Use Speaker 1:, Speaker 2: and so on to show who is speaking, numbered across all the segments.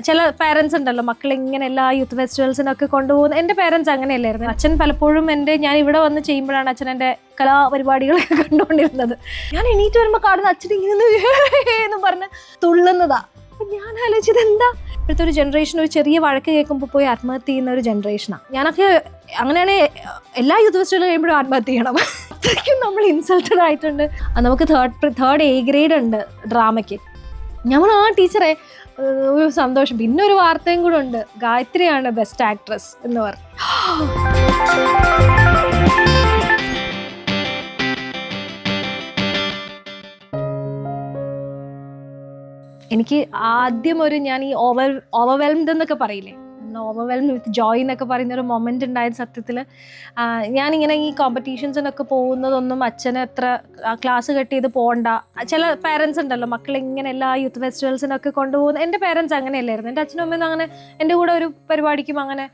Speaker 1: ചില പാരൻസ് ഉണ്ടല്ലോ മക്കൾ ഇങ്ങനെ എല്ലാ യൂത്ത് ഫെസ്റ്റിവൽസിനൊക്കെ കൊണ്ടുപോകുന്ന എന്റെ പാരൻസ് അങ്ങനെയല്ലായിരുന്നു. അച്ഛൻ പലപ്പോഴും എന്റെ ഞാൻ ഇവിടെ വന്ന് ചെയ്യുമ്പോഴാണ് അച്ഛൻ എന്റെ കലാപരിപാടികളൊക്കെ കണ്ടുകൊണ്ടിരുന്നത്. ഞാൻ എണീറ്റ് വരുമ്പോൾ കാണുന്ന അച്ഛൻ ഇങ്ങനെ എന്ന് പറഞ്ഞ് തുള്ളുന്നതാ. ഞാൻ ആലോചിച്ചത് എന്താ? ഇപ്പോഴത്തെ ഒരു ജനറേഷൻ ഒരു ചെറിയ വഴക്ക് കേൾക്കുമ്പോൾ പോയി ആത്മഹത്യ ചെയ്യുന്ന ഒരു ജനറേഷനാണ് ഞാനൊക്കെ അങ്ങനെയാണ് എല്ലാ യൂത്ത് ഫെസ്റ്റിവൽ കഴിയുമ്പോഴും ആത്മഹത്യ ചെയ്യണം. അത്രയ്ക്കും നമ്മൾ ഇൻസൾട്ടഡ് ആയിട്ടുണ്ട്. നമുക്ക് തേർഡ് തേർഡ് എ ഗ്രേഡ് ഉണ്ട് ഡ്രാമയ്ക്ക് നമ്മൾ ആ ടീച്ചറെ ഒരു സന്തോഷം. പിന്നെ ഒരു വാർത്തയും കൂടെ ഉണ്ട്. ഗായത്രിയാണ് ബെസ്റ്റ് ആക്ട്രസ് എന്ന് പറഞ്ഞു. എനിക്ക് ആദ്യം ഒരു ഞാൻ ഈ ഓവർ ഓവർവെൽംഡ് എന്നൊക്കെ പറയില്ലേ? ഓവർവെൽം വിത്ത് ജോയ് എന്നൊക്കെ പറയുന്ന ഒരു മൊമെന്റ് ഉണ്ടായത് സത്യത്തിൽ. ഞാനിങ്ങനെ ഈ കോമ്പറ്റീഷൻസിനൊക്കെ പോകുന്നതൊന്നും അച്ഛന് എത്ര ക്ലാസ് കട്ട് ചെയ്ത് പോകണ്ട ചില പേരൻസ് ഉണ്ടല്ലോ മക്കൾ ഇങ്ങനെ എല്ലാ യൂത്ത് ഫെസ്റ്റിവൽസിനൊക്കെ കൊണ്ടുപോകുന്ന എന്റെ പേരൻസ് അങ്ങനെയല്ലായിരുന്നു. എന്റെ അച്ഛനും അമ്മയൊന്നും അങ്ങനെ എന്റെ കൂടെ ഒരു പരിപാടിക്കും അങ്ങനെ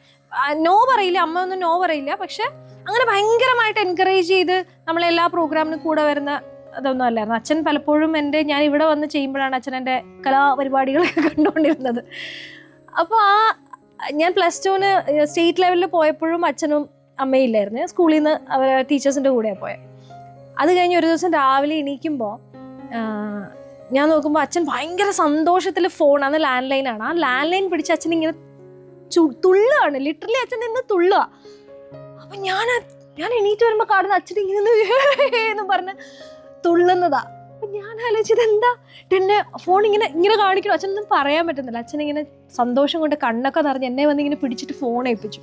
Speaker 1: നോ പറയില്ല അമ്മ ഒന്നും നോ പറയില്ല. പക്ഷെ അങ്ങനെ ഭയങ്കരമായിട്ട് എൻകറേജ് ചെയ്ത് നമ്മളെല്ലാ പ്രോഗ്രാമിനും കൂടെ വരുന്ന അതൊന്നും അല്ലായിരുന്നു. അച്ഛൻ പലപ്പോഴും എന്റെ ഞാൻ ഇവിടെ വന്ന് ചെയ്യുമ്പോഴാണ് അച്ഛൻ എന്റെ കലാപരിപാടികളൊക്കെ കണ്ടുകൊണ്ടിരുന്നത്. അപ്പോൾ ആ ഞാൻ പ്ലസ് ടുവിന് സ്റ്റേറ്റ് ലെവലിൽ പോയപ്പോഴും അച്ഛനും അമ്മയും ഇല്ലായിരുന്നു. സ്കൂളിൽ നിന്ന് അവർ ടീച്ചേഴ്സിന്റെ കൂടെയാണ് പോയത് അത് കഴിഞ്ഞ് ഒരു ദിവസം രാവിലെ എണീക്കുമ്പോൾ ഞാൻ നോക്കുമ്പോൾ അച്ഛൻ ഭയങ്കര സന്തോഷത്തിൽ ഫോൺ അന്ന് ലാൻഡ് ലൈനാണ് ആ ലാൻഡ് ലൈൻ പിടിച്ച് അച്ഛൻ ഇങ്ങനെ തുള്ളുകയാണ് ലിറ്ററലി അച്ഛൻ നിന്ന് തുള്ളുക അപ്പം ഞാൻ ഞാൻ എണീറ്റ് വരുമ്പോൾ കാണുന്ന അച്ഛൻ ഇങ്ങനെ എന്ന് പറഞ്ഞ് തുള്ളുന്നതാ. ഞാൻ ആലോചിച്ചത് എന്താ? എന്നെ ഫോൺ ഇങ്ങനെ ഇങ്ങനെ കാണിക്കണം? അച്ഛനൊന്നും പറയാൻ പറ്റുന്നില്ല. അച്ഛൻ ഇങ്ങനെ സന്തോഷം കൊണ്ട് കണ്ണൊക്കെ നിറഞ്ഞ് എന്നെ വന്ന് ഇങ്ങനെ പിടിച്ചിട്ട് ഫോൺ ഏൽപ്പിച്ചു.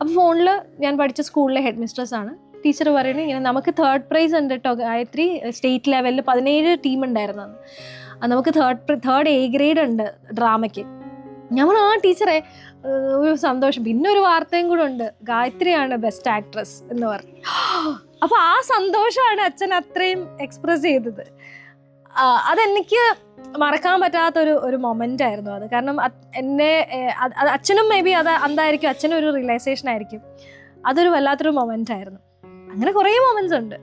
Speaker 1: അപ്പോൾ ഫോണിൽ ഞാൻ പഠിച്ച സ്കൂളിലെ ഹെഡ് മിസ്ട്രസ് ആണ്. ടീച്ചർ പറയുന്നത് ഇങ്ങനെ നമുക്ക് തേർഡ് പ്രൈസ് ഉണ്ട് കേട്ടോ ഗായത്രി സ്റ്റേറ്റ് ലെവലിൽ പതിനേഴ് ടീം ഉണ്ടായിരുന്നു അന്ന്. നമുക്ക് തേർഡ് തേർഡ് എ ഗ്രേഡ് ഉണ്ട് ഡ്രാമയ്ക്ക് നമ്മൾ ആ ടീച്ചറെ ഒരു സന്തോഷം. പിന്നെ ഒരു വാർത്തയും കൂടെ ഉണ്ട്. ഗായത്രിയാണ് ബെസ്റ്റ് ആക്ട്രസ് എന്ന് പറഞ്ഞു. അപ്പോൾ ആ സന്തോഷമാണ് അച്ഛൻ അത്രയും എക്സ്പ്രസ് ചെയ്തത്. അതെനിക്ക് മറക്കാൻ പറ്റാത്തൊരു ഒരു മൊമെന്റ് ആയിരുന്നു അത്. കാരണം എന്നെ അച്ഛനും മേ ബി അത് എന്തായിരിക്കും അച്ഛനും ഒരു റിയലൈസേഷൻ ആയിരിക്കും. അതൊരു വല്ലാത്തൊരു മൊമെന്റ് ആയിരുന്നു. അങ്ങനെ കുറേ മൊമെന്റ്സ് ഉണ്ട്.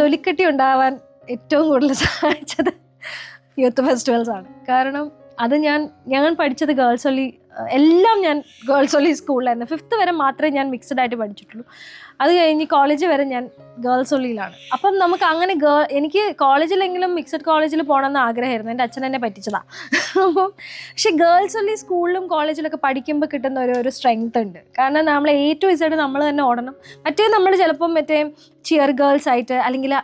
Speaker 1: തൊലിക്കെട്ടി ഉണ്ടാവാൻ ഏറ്റവും കൂടുതൽ സഹായിച്ചത് യൂത്ത് ഫെസ്റ്റിവൽസ് ആണ്. കാരണം അത് ഞാൻ ഞാൻ പഠിച്ചത് ഗേൾസ് ഒള്ളി എല്ലാം ഞാൻ ഗേൾസ് ഓൺലി സ്കൂളിലായിരുന്നു. ഫിഫ്ത്ത് വരെ മാത്രമേ ഞാൻ മിക്സഡ് ആയിട്ട് പഠിച്ചിട്ടുള്ളൂ. അത് കഴിഞ്ഞ് കോളേജ് വരെ ഞാൻ ഗേൾസ് ഒള്ളിയിലാണ് അപ്പം നമുക്ക് അങ്ങനെ ഗേൾ എനിക്ക് കോളേജിലെങ്കിലും മിക്സഡ് കോളേജിൽ പോകണമെന്ന് ആഗ്രഹമായിരുന്നു. എന്റെ അച്ഛൻ എന്നെ പറ്റിച്ചതാണ് അപ്പം പക്ഷെ ഗേൾസ് ഒള്ളി സ്കൂളിലും കോളേജിലൊക്കെ പഠിക്കുമ്പോൾ കിട്ടുന്ന ഒരു ഒരു സ്ട്രെങ്ത് ഉണ്ട്. കാരണം നമ്മൾ എ ടു ഇസഡ് നമ്മൾ തന്നെ ഓടണം. മറ്റേ നമ്മൾ ചിലപ്പം മറ്റേ ചിയർ ഗേൾസ് ആയിട്ട് അല്ലെങ്കിൽ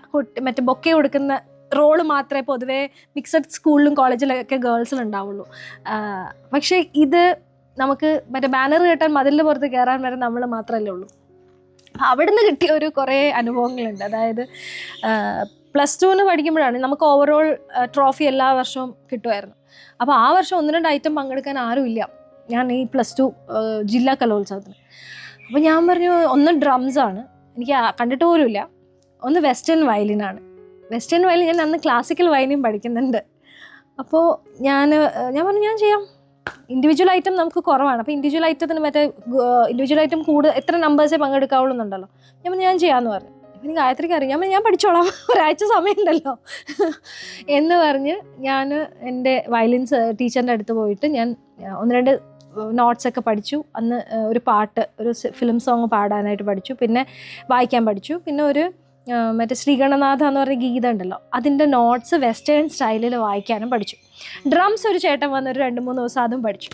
Speaker 1: മറ്റേ ബൊക്കെ കൊടുക്കുന്ന റോൾ മാത്രമേ പൊതുവേ മിക്സഡ് സ്കൂളിലും കോളേജിലൊക്കെ ഗേൾസിൽ ഉണ്ടാവുള്ളൂ പക്ഷേ ഇത് നമുക്ക് മറ്റേ ബാനർ കെട്ടാൻ മതിലിന്റെ പുറത്ത് കയറാൻ വരെ നമ്മൾ മാത്രമല്ലേ ഉള്ളൂ. അവിടുന്ന് കിട്ടിയ ഒരു കുറേ അനുഭവങ്ങളുണ്ട്. അതായത് പ്ലസ് ടുവിന് പഠിക്കുമ്പോഴാണ് നമുക്ക് ഓവറോൾ ട്രോഫി എല്ലാ വർഷവും കിട്ടുമായിരുന്നു. അപ്പോൾ ആ വർഷം ഒന്ന് രണ്ട് ഐറ്റം പങ്കെടുക്കാൻ ആരുമില്ല ഞാൻ ഈ പ്ലസ് ടു ജില്ലാ കലോത്സവത്തിന്. അപ്പോൾ ഞാൻ പറഞ്ഞു ഒന്ന് ഡ്രംസ് ആണ്. എനിക്ക് കണ്ടിട്ട് പോലുമില്ല ഒന്ന് വെസ്റ്റേൺ വയലിനാണ് വെസ്റ്റേൺ വയലിൻ ഞാൻ അന്ന് ക്ലാസിക്കൽ വയലിൻ പഠിക്കുന്നുണ്ട്. അപ്പോൾ ഞാൻ ഞാൻ പറഞ്ഞു ഞാൻ ചെയ്യാം. ഇൻഡിവിജ്വൽ ഐറ്റം നമുക്ക് കുറവാണ്. അപ്പോൾ ഇൻഡിവിജ്വൽ ഐറ്റത്തിന് മറ്റേ ഇൻഡിവിജ്വൽ ഐറ്റം കൂടുതൽ എത്ര നമ്പേഴ്സേ പങ്കെടുക്കാവുള്ളൂ എന്നുണ്ടല്ലോ ഞാൻ പറഞ്ഞു ഞാൻ ചെയ്യാമെന്ന് പറഞ്ഞു. പിന്നെ ഗായത്രിക്ക് അറിയാം. ഞാൻ പഠിച്ചോളാം. ഒരാഴ്ച സമയമുണ്ടല്ലോ. എന്ന് പറഞ്ഞ് ഞാൻ എന്റെ വയലിൻസ് ടീച്ചറിന്റെ അടുത്ത് പോയിട്ട് ഞാൻ ഒന്ന് രണ്ട് നോട്ട്സ് ഒക്കെ പഠിച്ചു. അന്ന് ഒരു പാട്ട് ഒരു ഫിലിം സോങ് പാടാനായിട്ട് പഠിച്ചു. പിന്നെ വായിക്കാൻ പഠിച്ചു. പിന്നെ ഒരു മറ്റേ ശ്രീഗണനാഥ എന്ന് പറഞ്ഞ ഗീത ഉണ്ടല്ലോ അതിന്റെ നോട്ട്സ് വെസ്റ്റേൺ സ്റ്റൈലിൽ വായിക്കാനും പഠിച്ചു. ഡ്രംസ് ഒരു ചേട്ടൻ വന്ന് ഒരു രണ്ട് മൂന്ന് ദിവസം അതും പഠിച്ചു.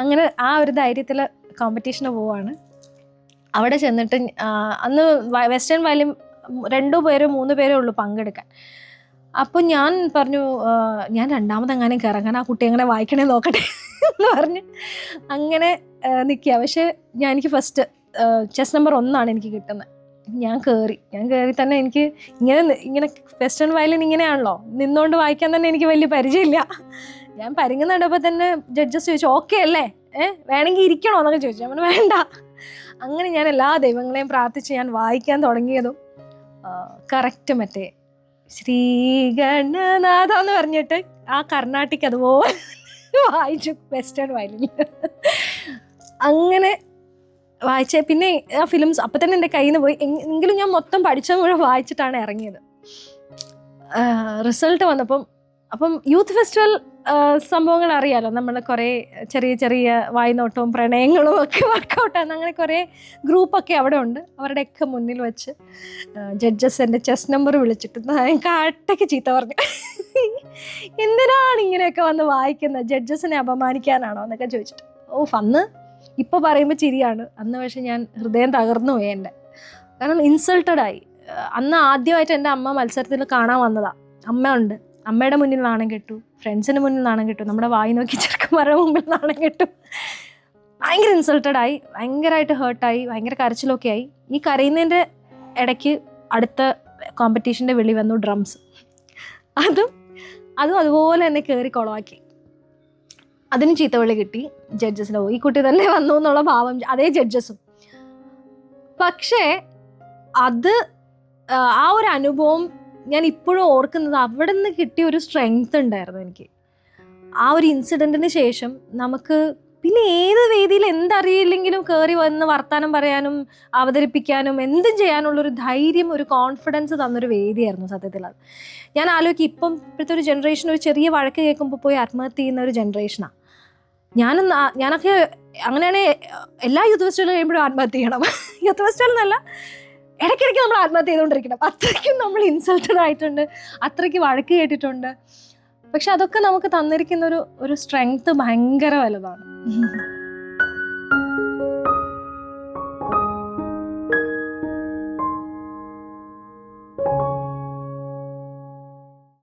Speaker 1: അങ്ങനെ ആ ഒരു ധൈര്യത്തിൽ കോമ്പറ്റീഷന് പോവാണ്. അവിടെ ചെന്നിട്ട് അന്ന് വെസ്റ്റേൺ വയലിൻ രണ്ടു പേരോ മൂന്ന് പേരോ ഉള്ളൂ പങ്കെടുക്കാൻ. അപ്പോൾ ഞാൻ പറഞ്ഞു ഞാൻ രണ്ടാമതെങ്ങാനും കയറങ്ങാൻ ആ കുട്ടി എങ്ങനെ വായിക്കണേ നോക്കട്ടെ എന്ന് പറഞ്ഞ് അങ്ങനെ നിൽക്കുക. പക്ഷേ ഞാൻ എനിക്ക് ഫസ്റ്റ് ചെസ് നമ്പർ ഒന്നാണ് എനിക്ക് കിട്ടുന്നത്. ഞാൻ കയറി ഞാൻ കയറി തന്നെ എനിക്ക് ഇങ്ങനെ ഇങ്ങനെ വെസ്റ്റേൺ വയലിൻ ഇങ്ങനെയാണല്ലോ. നിന്നുകൊണ്ട് വായിക്കാൻ തന്നെ എനിക്ക് വലിയ പരിചയമില്ല. ഞാൻ പരിങ്ങുന്നുണ്ടപ്പോൾ തന്നെ ജഡ്ജസ് ചോദിച്ചു ഓക്കെ അല്ലേ? ഏ? വേണമെങ്കിൽ ഇരിക്കണോ? എന്നൊക്കെ ചോദിച്ചു. അവന് വേണ്ട. അങ്ങനെ ഞാൻ എല്ലാ ദൈവങ്ങളെയും പ്രാർത്ഥിച്ച് ഞാൻ വായിക്കാൻ തുടങ്ങിയതും കറക്റ്റ് മറ്റേ ശ്രീഗണനാഥ എന്ന് പറഞ്ഞിട്ട് ആ കർണാട്ടിക് അതുപോലെ വായിച്ചു വെസ്റ്റേൺ വയലിൻ വായിച്ച. പിന്നെ ആ ഫിലിംസ് അപ്പം തന്നെ എന്റെ കയ്യിൽ നിന്ന് പോയി എങ്കിലും ഞാൻ മൊത്തം പഠിച്ച മുഴുവൻ വായിച്ചിട്ടാണ് ഇറങ്ങിയത്. റിസൾട്ട് വന്നപ്പം അപ്പം യൂത്ത് ഫെസ്റ്റിവൽ സംഭവങ്ങൾ അറിയാലോ. നമ്മൾ കുറേ ചെറിയ ചെറിയ വായ്നോട്ടവും പ്രണയങ്ങളും ഒക്കെ വർക്കൗട്ടാണ്. അങ്ങനെ കുറേ ഗ്രൂപ്പൊക്കെ അവിടെ ഉണ്ട്. അവരുടെയൊക്കെ മുന്നിൽ വെച്ച് ജഡ്ജസ് എന്റെ ചെസ് നമ്പർ വിളിച്ചിട്ട് ഞാൻ കാട്ടയ്ക്ക് ചീത്ത പറഞ്ഞു. എന്തിനാണ് ഇങ്ങനെയൊക്കെ വന്ന് വായിക്കുന്നത്? ജഡ്ജസിനെ അപമാനിക്കാനാണോ എന്നൊക്കെ ചോദിച്ചിട്ട്. ഓ അന്ന് ഇപ്പോൾ പറയുമ്പോൾ ചിരിയാണ്. അന്ന് പക്ഷെ ഞാൻ ഹൃദയം തകർന്നു പോയി എന്റെ കാരണം ഇൻസൾട്ടഡ് ആയി. അന്ന് ആദ്യമായിട്ട് എന്റെ അമ്മ മത്സരത്തിൽ കാണാൻ വന്നതാണ് അമ്മ ഉണ്ട്. അമ്മയുടെ മുന്നിൽ നാണം കെട്ടു. ഫ്രണ്ട്സിന് മുന്നിൽ നാണം കെട്ടു. നമ്മുടെ വായി നോക്കി ചെറുക്കന്മാരുടെ മുമ്പിൽ നാണം കെട്ടു. ഭയങ്കര ഇൻസൾട്ടഡ് ആയി. ഭയങ്കരമായിട്ട് ഹേർട്ടായി ഭയങ്കര കരച്ചിലൊക്കെ ആയി. ഈ കരയുന്നതിന്റെ ഇടയ്ക്ക് അടുത്ത കോമ്പറ്റീഷന്റെ വെളി വന്നു ഡ്രംസ് അതും അതും അതുപോലെ തന്നെ കയറി കുളമാക്കി. അതിന് ചീത്തവിളി കിട്ടി ജഡ്ജസിന് ഈ കുട്ടി തന്നെ വന്നു എന്നുള്ള ഭാവം അതേ ജഡ്ജസും പക്ഷേ അത് ആ, ഒരു അനുഭവം ഞാൻ ഇപ്പോഴും ഓർക്കുന്നത് അവിടെ നിന്ന് കിട്ടിയ ഒരു സ്ട്രെങ്ത് ഉണ്ടായിരുന്നു എനിക്ക്. ആ ഒരു ഇൻസിഡന്റിന് ശേഷം നമുക്ക് പിന്നെ ഏത് വേദിയിൽ എന്തറിയില്ലെങ്കിലും കയറി വന്ന് വർത്തമാനം പറയാനും അവതരിപ്പിക്കാനും എന്തും ചെയ്യാനുള്ളൊരു ധൈര്യം ഒരു കോൺഫിഡൻസ് തന്നൊരു വേദിയായിരുന്നു സത്യത്തിൽ അത്. ഞാൻ ആലോചിക്കും ഇപ്പം ഇപ്പോഴത്തെ ഒരു ജനറേഷൻ ഒരു ചെറിയ വഴക്ക് കേൾക്കുമ്പോൾ പോയി ആത്മഹത്യ ചെയ്യുന്ന ഒരു ജനറേഷനാണ് ആ- ഞാനൊക്കെ അങ്ങനെയാണെങ്കിൽ എല്ലാ യൂത്ത് ഫെസ്റ്റിവലും കഴിയുമ്പോഴും ആത്മഹത്യ ചെയ്യണം. യൂത്ത് ഫെസ്റ്റിവൽ എന്നല്ല ഇടയ്ക്കിടയ്ക്ക് നമ്മൾ ആത്മഹത്യ ചെയ്തുകൊണ്ടിരിക്കണം. അത്രയ്ക്കും നമ്മൾ ഇൻസൾട്ടഡ് ആയിട്ടുണ്ട്. അത്രയ്ക്ക് വഴക്ക് കേട്ടിട്ടുണ്ട്. പക്ഷെ അതൊക്കെ നമുക്ക് തന്നിരിക്കുന്ന ഒരു ഒരു സ്ട്രെങ്ത് ഭയങ്കര വലുതാണ്.